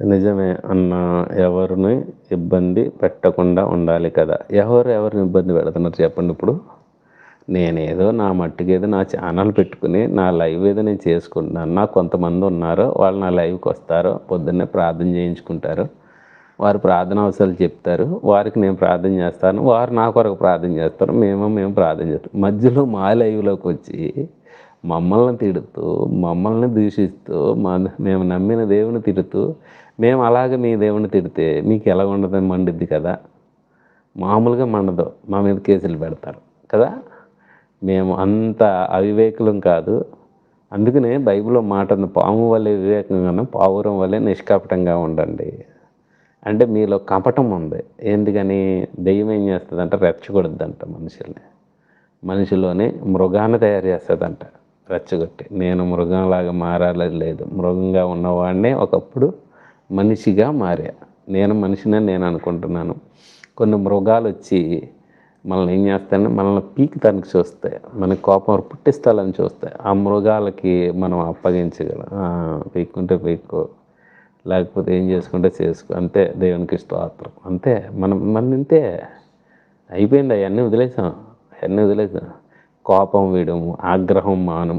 నిజమే అన్న ఎవరిని ఇబ్బంది పెట్టకుండా ఉండాలి కదా. ఎవరు ఎవరిని ఇబ్బంది పెడుతున్నారు చెప్పండి ఇప్పుడు. నేనేదో నా మట్టుకు ఏదో నా ఛానల్ పెట్టుకుని నా లైవ్ ఏదో నేను చేసుకుంటున్నాను. నా కొంతమంది ఉన్నారు వాళ్ళు నా లైవ్కి వస్తారు పొద్దున్నే ప్రార్థన చేయించుకుంటారు. వారు ప్రార్థన అవసరాలు చెప్తారు. వారికి నేను ప్రార్థన చేస్తాను. వారు నా కొరకు ప్రార్థన చేస్తారు. మేము మేము ప్రార్థన చేస్తాం. మధ్యలో మా లైవ్లోకి వచ్చి మమ్మల్ని తిడుతూ మమ్మల్ని దూషిస్తూ మా మేము నమ్మిన దేవుని తిడుతూ మేము అలాగ మీ దేవుని తిడితే మీకు ఎలా ఉండదని మండిద్ది కదా? మామూలుగా మండదు. మా మీద కేసులు పెడతారు కదా? మేము అంత అవివేకులం కాదు. అందుకనే బైబిల్లో మాట ఉంది పాము వల్లే వివేకంగాను పావురం వల్లే నిష్కపటంగా ఉండండి. అంటే మీలో కపటం ఉంది. ఎందుకని? దెయ్యం ఏం చేస్తుందంట? రెచ్చగొడుద్దంట మనుషుల్ని. మనిషిలోనే మృగాన్ని తయారు చేస్తుందంట. రెచ్చగొట్టి నేను మృగంలాగా మారాలి లేదు. మృగంగా ఉన్నవాడినే ఒకప్పుడు మనిషిగా మారా. నేను మనిషినే నేను అనుకుంటున్నాను. కొన్ని మృగాలు వచ్చి మనల్ని ఏం చేస్తాయంటే మనల్ని పీకుతానికి చూస్తాయి. మన కోపం పుట్టిస్తాలని చూస్తాయి. ఆ మృగాలకి మనం అప్పగించగలం. పీక్కుంటే పీక్కో. లేకపోతే ఏం చేసుకుంటే చేసుకో. అంతే దేవునికి స్తోత్రం. అంతే. మనం మన ఇంతే అయిపోయింది. అవన్నీ వదిలేసాం. అవన్నీ వదిలేసాం. కోపం వీడము ఆగ్రహం మానం